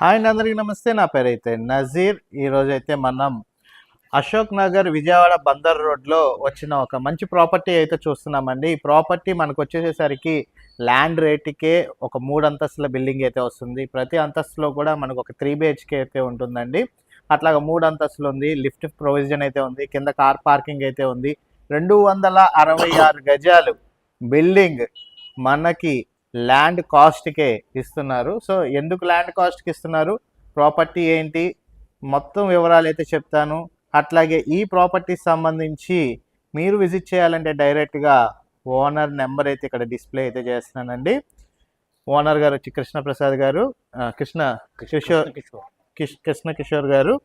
Hi అండి అందరికీ నమస్తే. నా పేరు అయితే నజీర్. ఈరోజు అయితే మనం అశోక్ నగర్ విజయవాడ బందర్ రోడ్లో వచ్చిన ఒక మంచి ప్రాపర్టీ అయితే చూస్తున్నామండి. ఈ ప్రాపర్టీ మనకు వచ్చేసేసరికి ల్యాండ్ రేటుకే ఒక మూడు అంతస్తుల బిల్డింగ్ అయితే వస్తుంది. ప్రతి అంతస్తులో కూడా మనకు ఒక త్రీ బిహెచ్కే అయితే ఉంటుందండి. అట్లాగా మూడు అంతస్తులు ఉంది లిఫ్ట్ ప్రొవిజన్ అయితే ఉంది కింద కార్ పార్కింగ్ అయితే ఉంది. రెండు వందల అరవై ఆరు గజాలు బిల్డింగ్ మనకి ల్యాండ్ కాస్ట్కే ఇస్తున్నారు. సో ఎందుకు ల్యాండ్ కాస్ట్కి ఇస్తున్నారు? ప్రాపర్టీ ఏంటి? మొత్తం వివరాలు అయితే చెప్తాను. అట్లాగే ఈ ప్రాపర్టీకి సంబంధించి మీరు విజిట్ చేయాలంటే డైరెక్ట్గా ఓనర్ నెంబర్ అయితే ఇక్కడ డిస్ప్లే అయితే చేస్తున్నానండి. ఓనర్ గారు వచ్చి కృష్ణ ప్రసాద్ గారు కృష్ణ కిషోర్ కిష్- కృష్ణ కిషోర్ గారు.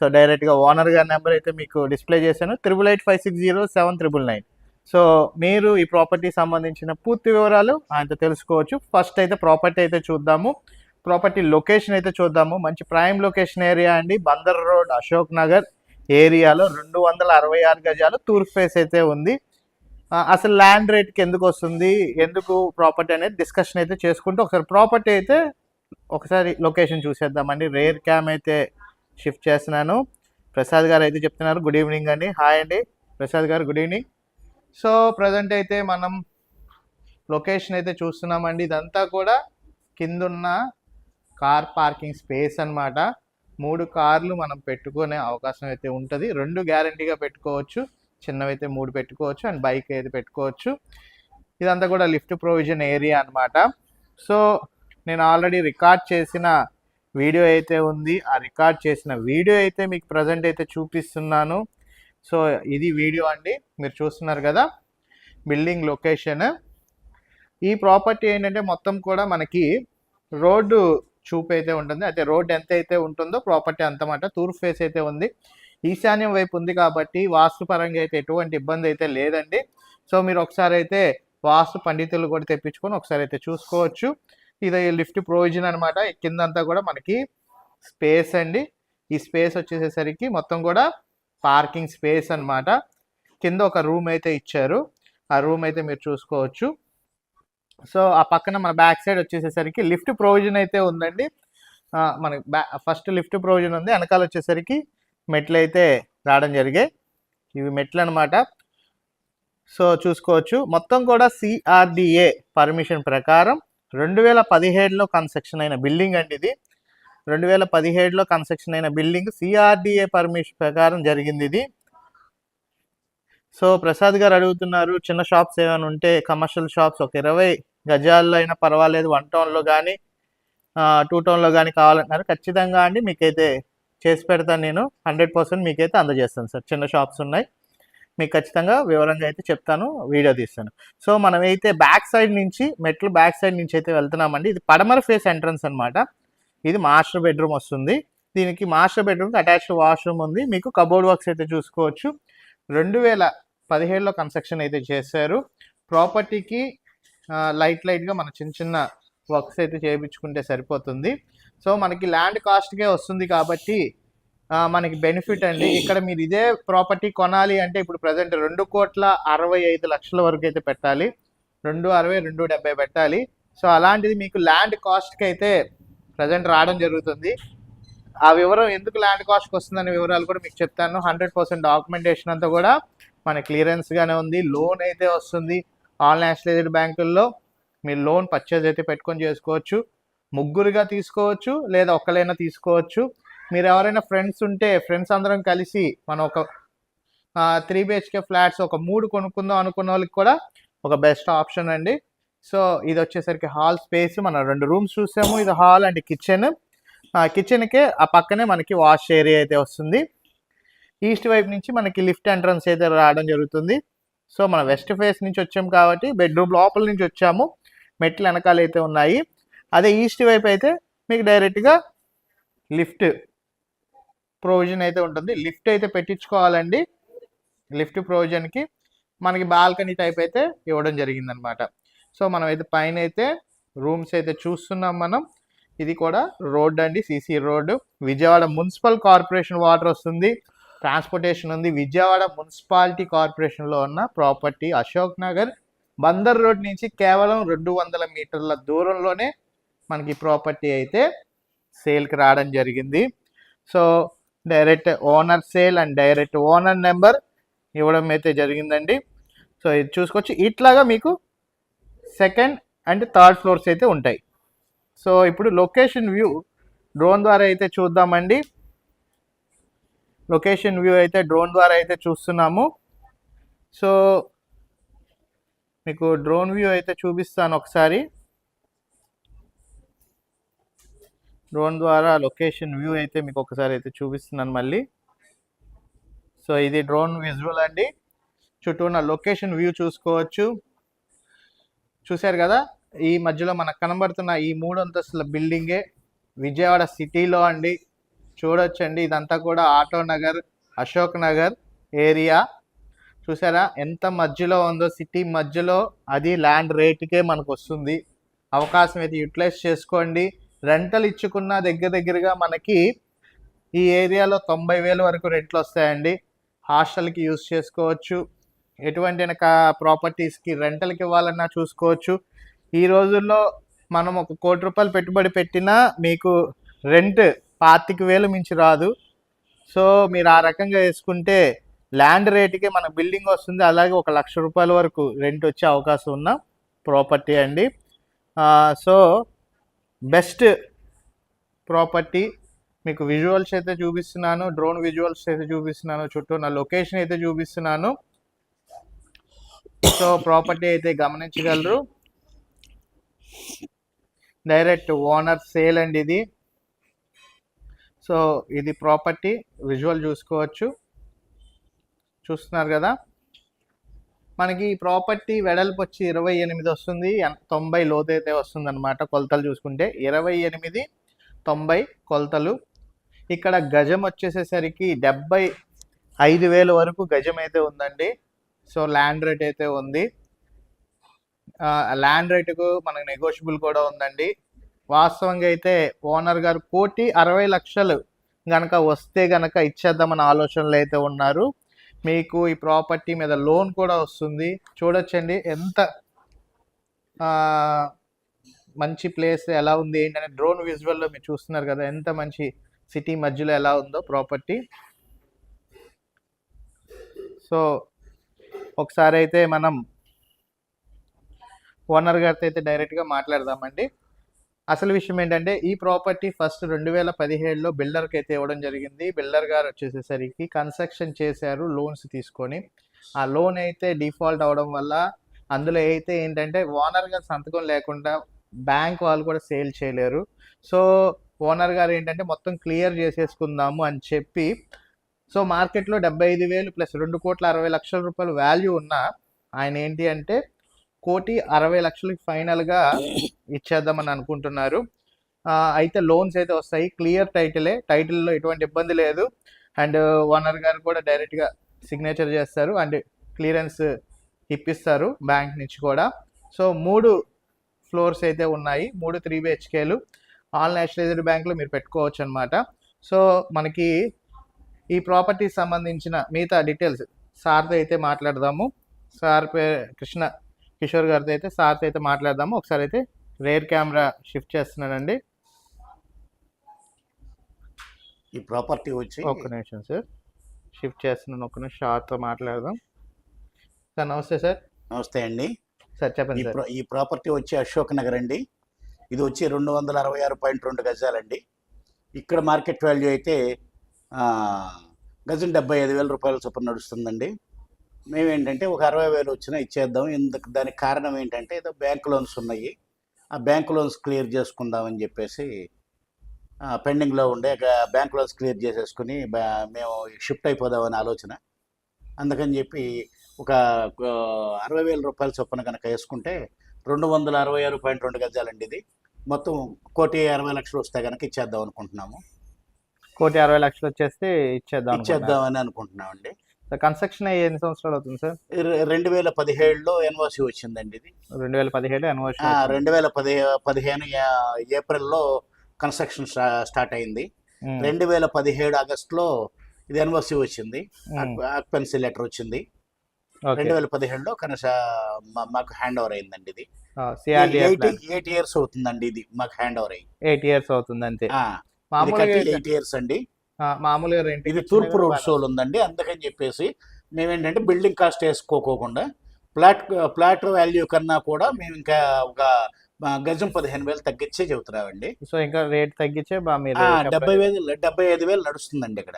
సో డైరెక్ట్గా ఓనర్ గారి నెంబర్ అయితే మీకు డిస్ప్లే చేశాను. Triple eight five six zero seven triple nine. So మీరు ఈ ప్రాపర్టీ సంబంధించిన పూర్తి వివరాలు ఆయనతో తెలుసుకోవచ్చు. ఫస్ట్ అయితే ప్రాపర్టీ అయితే చూద్దాము. ప్రాపర్టీ లొకేషన్ అయితే చూద్దాము. మంచి ప్రైమ్ లొకేషన్ ఏరియా అండి. బందర్ రోడ్ అశోక్ నగర్ ఏరియాలో రెండు వందల అరవై ఆరు గజాలు తూర్పు ఫేస్ అయితే ఉంది. అసలు ల్యాండ్ రేట్కి ఎందుకు వస్తుంది? ఎందుకు ప్రాపర్టీ అనేది డిస్కషన్ అయితే చేసుకుంటూ ఒకసారి ప్రాపర్టీ అయితే ఒకసారి లొకేషన్ చూసేద్దామండి. రేర్ క్యామ్ అయితే షిఫ్ట్ చేస్తున్నాను. ప్రసాద్ గారు అయితే చెప్తున్నారు. గుడ్ ఈవినింగ్ అండి. హాయ్ అండి. ప్రసాద్ గారు గుడ్ ఈవినింగ్ సో ప్రజెంట్ అయితే మనం లొకేషన్ అయితే చూస్తున్నామండి. ఇదంతా కూడా కిందున్న కార్ పార్కింగ్ స్పేస్ అన్నమాట. మూడు కార్లు మనం పెట్టుకునే అవకాశం అయితే ఉంటుంది. రెండు గ్యారంటీగా పెట్టుకోవచ్చు. చిన్నవైతే మూడు పెట్టుకోవచ్చు. అండ్ బైక్ అయితే పెట్టుకోవచ్చు. ఇదంతా కూడా లిఫ్ట్ ప్రొవిజన్ ఏరియా అన్నమాట. సో నేను ఆల్రెడీ రికార్డ్ చేసిన వీడియో అయితే ఉంది. ఆ రికార్డ్ చేసిన వీడియో అయితే మీకు ప్రజెంట్ అయితే చూపిస్తున్నాను. సో ఇది వీడియో అండి. మీరు చూస్తున్నారు కదా బిల్డింగ్ లొకేషన్. ఈ ప్రాపర్టీ ఏంటంటే మొత్తం కూడా మనకి రోడ్డు చూపు అయితే ఉంటుంది. అయితే రోడ్ ఎంత అయితే ఉంటుందో ప్రాపర్టీ అంతమాట. తూర్పు ఫేస్ అయితే ఉంది. ఈశాన్యం వైపు ఉంది కాబట్టి వాస్తు పరంగా అయితే ఎటువంటి ఇబ్బంది అయితే లేదండి. సో మీరు ఒకసారి అయితే వాస్తు పండితులు కూడా తెప్పించుకొని ఒకసారి అయితే చూసుకోవచ్చు. ఇది లిఫ్ట్ ప్రొవిజన్ అనమాట కిందంతా కూడా మనకి స్పేస్ అండి. ఈ స్పేస్ వచ్చేసేసరికి మొత్తం కూడా పార్కింగ్ స్పేస్ అన్నమాట. కింద ఒక రూమ్ అయితే ఇచ్చారు. ఆ రూమ్ అయితే మీరు చూసుకోవచ్చు. సో ఆ పక్కన మన బ్యాక్ సైడ్ వచ్చేసేసరికి లిఫ్ట్ ప్రొవిజన్ అయితే ఉందండి. మనకి బ్యా ఫస్ట్ లిఫ్ట్ ప్రొవిజన్ ఉంది. వెనకాల వచ్చేసరికి మెట్లు అయితే రావడం జరిగాయి ఇవి మెట్లు అనమాట సో చూసుకోవచ్చు. మొత్తం కూడా సిఆర్డిఏ పర్మిషన్ ప్రకారం రెండు వేల పదిహేడులో కన్స్ట్రక్షన్ అయిన బిల్డింగ్ అండి ఇది. రెండు వేల పదిహేడులో కన్స్ట్రక్షన్ అయిన బిల్డింగ్ సిఆర్డిఏ పర్మిషన్ ప్రకారం జరిగింది ఇది. సో ప్రసాద్ గారు అడుగుతున్నారు చిన్న షాప్స్ ఏమైనా ఉంటే కమర్షియల్ షాప్స్ ఒక ఇరవై గజాల్లో అయినా పర్వాలేదు వన్ టౌన్లో కానీ టూ టౌన్లో కానీ కావాలంటున్నారు. ఖచ్చితంగా అండి మీకైతే చేసి పెడతాను నేను. హండ్రెడ్ పర్సెంట్ మీకైతే అందజేస్తాను సార్. చిన్న షాప్స్ ఉన్నాయి. మీకు ఖచ్చితంగా వివరంగా అయితే చెప్తాను వీడియో తీస్తాను. సో మనం అయితే బ్యాక్ సైడ్ నుంచి మెట్లు బ్యాక్ సైడ్ నుంచి అయితే వెళ్తున్నామండి. ఇది పడమర ఫేస్ ఎంట్రన్స్ అనమాట ఇది మాస్టర్ బెడ్రూమ్ వస్తుంది. దీనికి మాస్టర్ బెడ్రూమ్కి అటాచ్డ్ వాష్రూమ్ ఉంది. మీకు కబోర్డ్ వర్క్స్ అయితే చూసుకోవచ్చు. రెండు వేల పదిహేడులో కన్స్ట్రక్షన్ అయితే చేశారు. ప్రాపర్టీకి లైట్ లైట్గా మన చిన్న చిన్న వర్క్స్ అయితే చేయించుకుంటే సరిపోతుంది. సో మనకి ల్యాండ్ కాస్ట్కే వస్తుంది కాబట్టి మనకి బెనిఫిట్ అండి. ఇక్కడ మీరు ఇదే ప్రాపర్టీ కొనాలి అంటే ఇప్పుడు ప్రజెంట్ రెండు కోట్ల అరవై ఐదు లక్షల వరకు అయితే పెట్టాలి. రెండు అరవై రెండు డెబ్బై పెట్టాలి. సో అలాంటిది మీకు ల్యాండ్ కాస్ట్కి అయితే ప్రజెంట్ రావడం జరుగుతుంది. ఆ వివరం ఎందుకు ల్యాండ్ కాస్ట్కి వస్తుందనే వివరాలు కూడా మీకు చెప్తాను. హండ్రెడ్ పర్సెంట్ డాక్యుమెంటేషన్ అంతా కూడా మన క్లియరెన్స్గానే ఉంది. లోన్ అయితే వస్తుంది ఆల్ నేషనలైజ్డ్ బ్యాంకుల్లో. మీరు లోన్ పర్చేజ్ అయితే పెట్టుకొని చేసుకోవచ్చు. ముగ్గురుగా తీసుకోవచ్చు లేదా ఒక్కలైనా తీసుకోవచ్చు. మీరు ఎవరైనా ఫ్రెండ్స్ ఉంటే ఫ్రెండ్స్ అందరం కలిసి మనం ఒక త్రీ బిహెచ్కే ఫ్లాట్స్ ఒక మూడు కొనుక్కుందాం అనుకున్న వాళ్ళకి కూడా ఒక బెస్ట్ ఆప్షన్ అండి. సో ఇది వచ్చేసరికి హాల్ స్పేస్. మన రెండు రూమ్స్ చూసాము. ఇది హాల్ అండ్ కిచెన్. కిచెన్కే ఆ పక్కనే మనకి వాష్ ఏరియా అయితే వస్తుంది. ఈస్ట్ వైపు నుంచి మనకి లిఫ్ట్ ఎంట్రన్స్ అయితే రావడం జరుగుతుంది. సో మన వెస్ట్ ఫేస్ నుంచి వచ్చాము కాబట్టి బెడ్రూమ్ లోపల నుంచి వచ్చాము. మెట్లు వెనకాల అయితే ఉన్నాయి. అదే ఈస్ట్ వైపు అయితే మీకు డైరెక్ట్గా లిఫ్ట్ ప్రొవిజన్ అయితే ఉంటుంది. లిఫ్ట్ అయితే పెట్టించుకోవాలండి. లిఫ్ట్ ప్రొవిజన్కి మనకి బాల్కనీ టైప్ అయితే ఇవ్వడం జరిగిందనమాట. సో మనం అయితే పైన అయితే రూమ్స్ అయితే చూస్తున్నాం మనం. ఇది కూడా రోడ్ అండి CC road Vijayawada municipal corporation water వస్తుంది. ట్రాన్స్పోర్టేషన్ ఉంది. విజయవాడ మున్సిపాలిటీ కార్పొరేషన్లో ఉన్న ప్రాపర్టీ అశోక్ నగర్. బందర్ రోడ్ నుంచి కేవలం రెండు వందల మీటర్ల దూరంలోనే మనకి ప్రాపర్టీ అయితే సేల్కి రావడం జరిగింది. So direct owner sale and direct owner number ఇవ్వడం అయితే జరిగిందండి. సో ఇది చూసుకోవచ్చు. ఇట్లాగా మీకు సెకండ్ అండ్ థర్డ్ ఫ్లోర్స్ అయితే ఉంటాయి. సో ఇప్పుడు లొకేషన్ వ్యూ డ్రోన్ ద్వారా అయితే చూద్దామండి. లొకేషన్ వ్యూ అయితే డ్రోన్ ద్వారా అయితే చూస్తున్నాము. సో మీకు డ్రోన్ వ్యూ అయితే చూపిస్తాను ఒకసారి. డ్రోన్ ద్వారా లొకేషన్ వ్యూ అయితే మీకు ఒకసారి అయితే చూపిస్తున్నాను మళ్ళీ. సో ఇది డ్రోన్ విజువల్ అండి. చుట్టూ ఉన్న లొకేషన్ వ్యూ చూసుకోవచ్చు. చూశారు కదా? ఈ మధ్యలో మనకు కనబడుతున్న ఈ మూడు అంతస్తుల బిల్డింగే విజయవాడ సిటీలో అండి. చూడొచ్చండి. ఇదంతా కూడా ఆటో నగర్ అశోక్ నగర్ ఏరియా. చూసారా ఎంత మధ్యలో ఉందో సిటీ మధ్యలో అది ల్యాండ్ రేటుకే మనకు వస్తుంది. అవకాశం అయితే యూటిలైజ్ చేసుకోండి. రెంటల్ ఇచ్చుకున్న దగ్గర దగ్గరగా మనకి ఈ ఏరియాలో తొంభై వేల వరకు రెంట్లు వస్తాయండి. హాస్టల్కి యూస్ చేసుకోవచ్చు. ఎటువంటి ప్రాపర్టీస్కి రెంటల్కి ఇవ్వాలన్నా చూసుకోవచ్చు. ఈ రోజుల్లో మనం ఒక కోటి రూపాయలు పెట్టుబడి పెట్టినా మీకు రెంట్ పాతిక వేలు మించి రాదు. సో మీరు ఆ రకంగా వేసుకుంటే ల్యాండ్ రేటుకే మన బిల్డింగ్ వస్తుంది. అలాగే ఒక లక్ష రూపాయల వరకు రెంట్ వచ్చే అవకాశం ఉన్న ప్రాపర్టీ అండి. సో బెస్ట్ ప్రాపర్టీ మీకు విజువల్స్ అయితే చూపిస్తున్నాను. డ్రోన్ విజువల్స్ అయితే చూపిస్తున్నాను. చుట్టూ నా లొకేషన్ అయితే చూపిస్తున్నాను. సో ప్రాపర్టీ అయితే గమనించగలరు. డైరెక్ట్ ఓనర్ సేల్ అండి ఇది. సో ఇది ప్రాపర్టీ విజువల్ చూసుకోవచ్చు. చూస్తున్నారు కదా? మనకి ఈ ప్రాపర్టీ వెడల్పు వచ్చి ఇరవై ఎనిమిది వస్తుంది. ఎన్- తొంభై లోతు అయితే వస్తుంది అనమాట కొలతలు చూసుకుంటే. ఇరవై ఎనిమిది తొంభై కొలతలు. ఇక్కడ గజం వచ్చేసేసరికి డెబ్బై ఐదు వేల వరకు గజం అయితే ఉందండి. సో ల్యాండ్ రేట్ అయితే ఉంది. ల్యాండ్ రేటుకు మనకు నెగోషియబుల్ కూడా ఉందండి. వాస్తవంగా అయితే ఓనర్ గారు కోటి అరవై లక్షలు గనక వస్తే గనక ఇచ్చేద్దామన్న ఆలోచనలు అయితే ఉన్నారు. మీకు ఈ ప్రాపర్టీ మీద లోన్ కూడా వస్తుంది. చూడొచ్చండి ఎంత మంచి ప్లేస్ ఎలా ఉంది ఏంటనే డ్రోన్ విజువల్లో మీరు చూస్తున్నారు కదా ఎంత మంచి సిటీ మధ్యలో ఎలా ఉందో ప్రాపర్టీ. సో ఒకసారి అయితే మనం ఓనర్ గారితో అయితే డైరెక్ట్గా మాట్లాడదామండి. అసలు విషయం ఏంటంటే ఈ ప్రాపర్టీ ఫస్ట్ రెండు వేల పదిహేడులో బిల్డర్కి అయితే ఇవ్వడం జరిగింది. బిల్డర్ గారు వచ్చేసేసరికి కన్స్ట్రక్షన్ చేశారు లోన్స్ తీసుకొని. ఆ లోన్ అయితే డిఫాల్ట్ అవడం వల్ల అందులో అయితే ఏంటంటే ఓనర్ గారు సంతకం లేకుండా బ్యాంక్ వాళ్ళు కూడా సేల్ చేయలేరు. సో ఓనర్ గారు ఏంటంటే మొత్తం క్లియర్ చేసేసుకుందాము అని చెప్పి సో మార్కెట్లో డెబ్బై ఐదు వేలు ప్లస్ రెండు కోట్ల అరవై లక్షల రూపాయలు వాల్యూ ఉన్న ఆయన ఏంటి అంటే కోటి అరవై లక్షలకి ఫైనల్గా ఇచ్చేద్దామని అనుకుంటున్నారు. అయితే లోన్స్ అయితే వస్తాయి. క్లియర్ టైటిలే. టైటిల్లో ఎటువంటి ఇబ్బంది లేదు. అండ్ ఓనర్ గారు కూడా డైరెక్ట్గా సిగ్నేచర్ చేస్తారు. అండ్ క్లియరెన్స్ ఇప్పిస్తారు బ్యాంక్ నుంచి కూడా. సో మూడు ఫ్లోర్స్ అయితే ఉన్నాయి. మూడు త్రీ బిహెచ్కేలు ఆల్ నేషనలైజ్డ్ బ్యాంకులో మీరు పెట్టుకోవచ్చు అనమాట సో మనకి ఈ ప్రాపర్టీకి సంబంధించిన మిగతా డీటెయిల్స్ సార్తో అయితే మాట్లాడదాము. సార్ పే కృష్ణ కిషోర్ గారితో అయితే సార్తో అయితే మాట్లాడదాము. ఒకసారి అయితే రేర్ కెమెరా షిఫ్ట్ చేస్తున్నానండి ఈ ప్రాపర్టీ వచ్చి ఒక్క నిమిషం సార్. షిఫ్ట్ చేస్తున్నాను ఒక్క నిమిషం సార్తో మాట్లాడదాం. సార్ నమస్తే సార్. నమస్తే అండి. సార్ చెప్పండి ఈ సార్. ప్రా- ఈ ప్రాపర్టీ వచ్చి అశోక్ నగర్ అండి. ఇది వచ్చి రెండు వందల అరవై ఆరు పాయింట్ రెండు గజాలండి. ఇక్కడ మార్కెట్ వాల్యూ అయితే గజం డెబ్బై ఐదు వేల రూపాయల చొప్పున నడుస్తుందండి. మేమేంటంటే ఒక అరవై వేలు వచ్చినా ఇచ్చేద్దాం. ఇందుకు దానికి కారణం ఏంటంటే ఏదో బ్యాంక్ లోన్స్ ఉన్నాయి. ఆ బ్యాంక్ లోన్స్ క్లియర్ చేసుకుందామని చెప్పేసి పెండింగ్లో ఉండే బ్యాంక్ లోన్స్ క్లియర్ చేసేసుకుని మేము షిఫ్ట్ అయిపోదామని ఆలోచన. అందుకని చెప్పి ఒక అరవై వేల రూపాయల చొప్పున కనుక వేసుకుంటే రెండు వందల అరవై ఆరు పాయింట్ రెండు గజాలండి ఇది. మొత్తం కోటి అరవై లక్షలు వస్తే కనుక ఇచ్చేద్దాం అనుకుంటున్నాము. కోటి అరవై లక్షలు వచ్చేస్తే ఇచ్చేద్దాం ఇచ్చేద్దామని అనుకుంటున్నామండి. కన్స్ట్రక్షన్ అయ్యి ఎన్ని సంవత్సరాలు అవుతుంది సార్? రెండు వేల పదిహేడులో ఎన్ఓసి వచ్చిందండి ఇది. రెండు వేల పదిహేడు ఎన్వర్షన్ రెండు వేల పది పదిహేను ఏప్రిల్లో కన్స్ట్రక్షన్ స్టా- స్టార్ట్ అయింది. రెండు వేల పదిహేడు ఆగస్టులో ఇది ఎన్ఓసి వచ్చింది. ఆక్యుపెన్సీ లెటర్ వచ్చింది. రెండు వేల పదిహేడులో కనీస మాకు హ్యాండ్ ఓవర్ అయిందండి ఇది. ఎయిట్ ఇయర్స్ అవుతుందండి ఇది మాకు హ్యాండ్ ఓవర్ అయ్యి. ఎయిట్ ఇయర్స్ అవుతుంది అంతే ఎయిట్ ఇయర్స్ అండి. మామూలుగా రెంట్ ఇది తూర్పు రోడ్ షోల్ ఉందండి. అందుకని చెప్పేసి మేమేంటంటే బిల్డింగ్ కాస్ట్ వేసుకోకోకుండా ఫ్లాట్ ఫ్లాట్ వాల్యూ కన్నా కూడా మేము ఇంకా ఒక గజం పదిహేను వేలు తగ్గించే చెబుతున్నామండి. సో ఇంకా రేట్ తగ్గించే. డెబ్బై వేలు డెబ్బై ఐదు వేలు నడుస్తుందండి ఇక్కడ.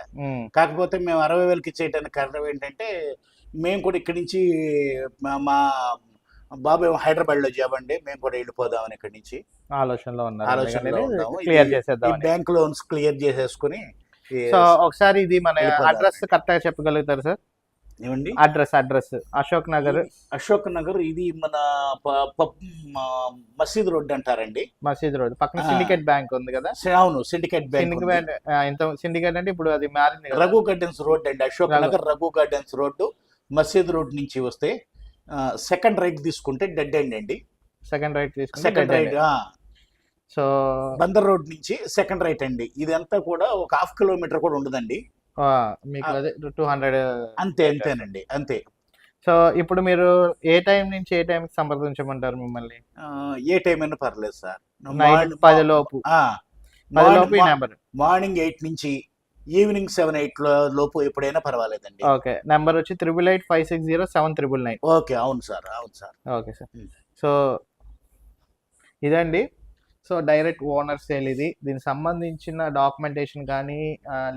కాకపోతే మేము అరవై వేలకి ఇచ్చేయడానికి కారణం ఏంటంటే మేము కూడా ఇక్కడి నుంచి మా- మా బాబు ఏమో హైదరాబాద్లో జాబ్ అండి మేము కూడా వెళ్ళిపోదామని ఇక్కడి నుంచి. ఆలోచనలో ఉన్నారు. ఆలోచనలో బ్యాంక్ లోన్స్ క్లియర్ చేసేసుకుని సో ఒకసారి ఇది మన వెళ్ళిపోదాం. అడ్రస్ కరెక్ట్గా చెప్పగలుగుతారు సార్? ఏమండి? Address address Ashok Nagar. Ashok Nagar ఇది మన మసీద్ రోడ్ అంటారండి. మసీద్ రోడ్. పక్కన. సిండికేట్ బ్యాంక్ ఉంది కదా? అవును సిండికేట్ బ్యాంక్ ఇంత సిండికేట్ అంటే ఇప్పుడు అది మారింది రఘు గార్డెన్స్ రోడ్ అండి అశోక్. నగర్ రఘు గార్డెన్స్ రోడ్డు మసీద్ రోడ్ నుంచి వస్తే సెకండ్ రైట్ తీసుకుంటే డెడ్ ఎండ్ అండి. సెకండ్ రైట్ తీసుకుంటే second right so Bandar road నుంచి సెకండ్ రైట్ అండి. ఇదంతా కూడా ఒక హాఫ్ కిలోమీటర్ కూడా ఉండదండి. మీకు. అదే టూ హండ్రెడ్ అంతే అంతేనండి అంతే. సో ఇప్పుడు మీరు ఏ టైం నుంచి ఏ టైం సంప్రదించమంటారు మిమ్మల్ని? ఏ టైం అయినా పర్లేదు సార్. నైట్ పది లోపు. పది లోపు ఈ నెంబర్ మార్నింగ్ ఎయిట్ నుంచి ఈవినింగ్ సెవెన్ ఎయిట్ లోపు ఎప్పుడైనా పర్వాలేదండి. ఓకే. నెంబర్ వచ్చి triple eight five six zero seven triple nine. Okay. అవును సార్. అవును సార్. Okay sir. సో ఇదండి. సో డైరెక్ట్ ఓనర్ సేల్ ఇది. దీనికి సంబంధించిన డాక్యుమెంటేషన్ కానీ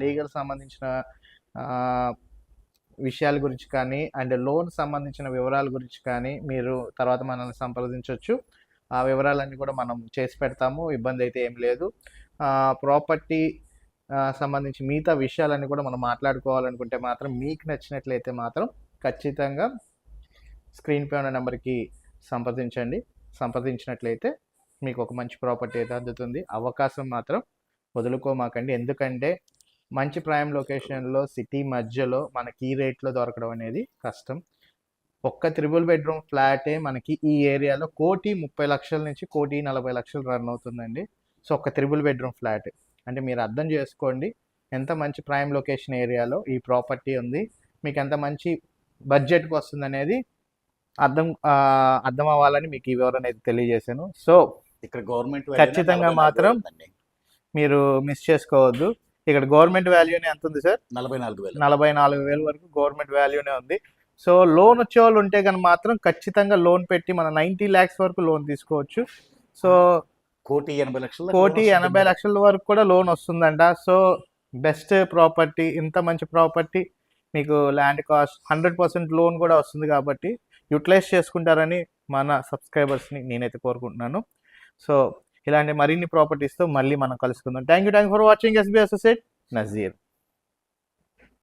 లీగల్ సంబంధించిన విషయాల గురించి కానీ అండ్ లోన్ సంబంధించిన వివరాల గురించి కానీ మీరు తర్వాత మనల్ని సంప్రదించవచ్చు ఆ వివరాలన్నీ కూడా మనం చేసి పెడతాము. ఇబ్బంది అయితే ఏం లేదు. ప్రాపర్టీ సంబంధించి మిగతా విషయాలన్నీ కూడా మనం మాట్లాడుకోవాలనుకుంటే మాత్రం మీకు నచ్చినట్లయితే మాత్రం ఖచ్చితంగా స్క్రీన్ పే ఉన్న నెంబర్కి సంప్రదించండి. సంప్రదించినట్లయితే మీకు ఒక మంచి ప్రాపర్టీ అయితే అందుతుంది. అవకాశం మాత్రం వదులుకోమాకండి. ఎందుకంటే మంచి ప్రైమ్ లొకేషన్లో సిటీ మధ్యలో మనకి ఈ రేట్లో దొరకడం అనేది కష్టం. ఒక్క త్రిబుల్ బెడ్రూమ్ ఫ్లాటే మనకి ఈ ఏరియాలో కోటి ముప్పై లక్షల నుంచి కోటి నలభై లక్షలు రన్ అవుతుందండి. సో ఒక్క త్రిబుల్ బెడ్రూమ్ ఫ్లాట్. అంటే మీరు అర్థం చేసుకోండి. ఎంత మంచి ప్రైమ్ లొకేషన్ ఏరియాలో ఈ ప్రాపర్టీ ఉంది. మీకు ఎంత మంచి బడ్జెట్కి వస్తుంది అనేది అర్థం అర్థం అవ్వాలని మీకు ఈ వివరణ అయితే తెలియజేశాను. సో ఇక్కడ గవర్నమెంట్ ఖచ్చితంగా మాత్రం మీరు మిస్ చేసుకోవద్దు. ఇక్కడ గవర్నమెంట్ వాల్యూనే ఎంత ఉంది సార్? నలభై నాలుగు వేలు. నలభై నాలుగు వేల వరకు గవర్నమెంట్ వాల్యూనే ఉంది. సో లోన్ వచ్చే వాళ్ళు ఉంటే కనుక మాత్రం ఖచ్చితంగా లోన్ పెట్టి మన నైంటీ ల్యాక్స్ వరకు లోన్ తీసుకోవచ్చు. సో కోటి ఎనభై లక్షలు కోటి ఎనభై లక్షల వరకు కూడా లోన్ వస్తుందంట. సో బెస్ట్ ప్రాపర్టీ ఇంత మంచి ప్రాపర్టీ మీకు land cost hundred percent loan కూడా వస్తుంది కాబట్టి యూటిలైజ్ చేసుకుంటారని మన సబ్స్క్రైబర్స్ని నేనైతే కోరుకుంటున్నాను. సో ఇలాంటి మరిన్ని ప్రాపర్టీస్తో మళ్ళీ మనం కలుసుకుందాం. Thank you thank for watching SB associate Nazeer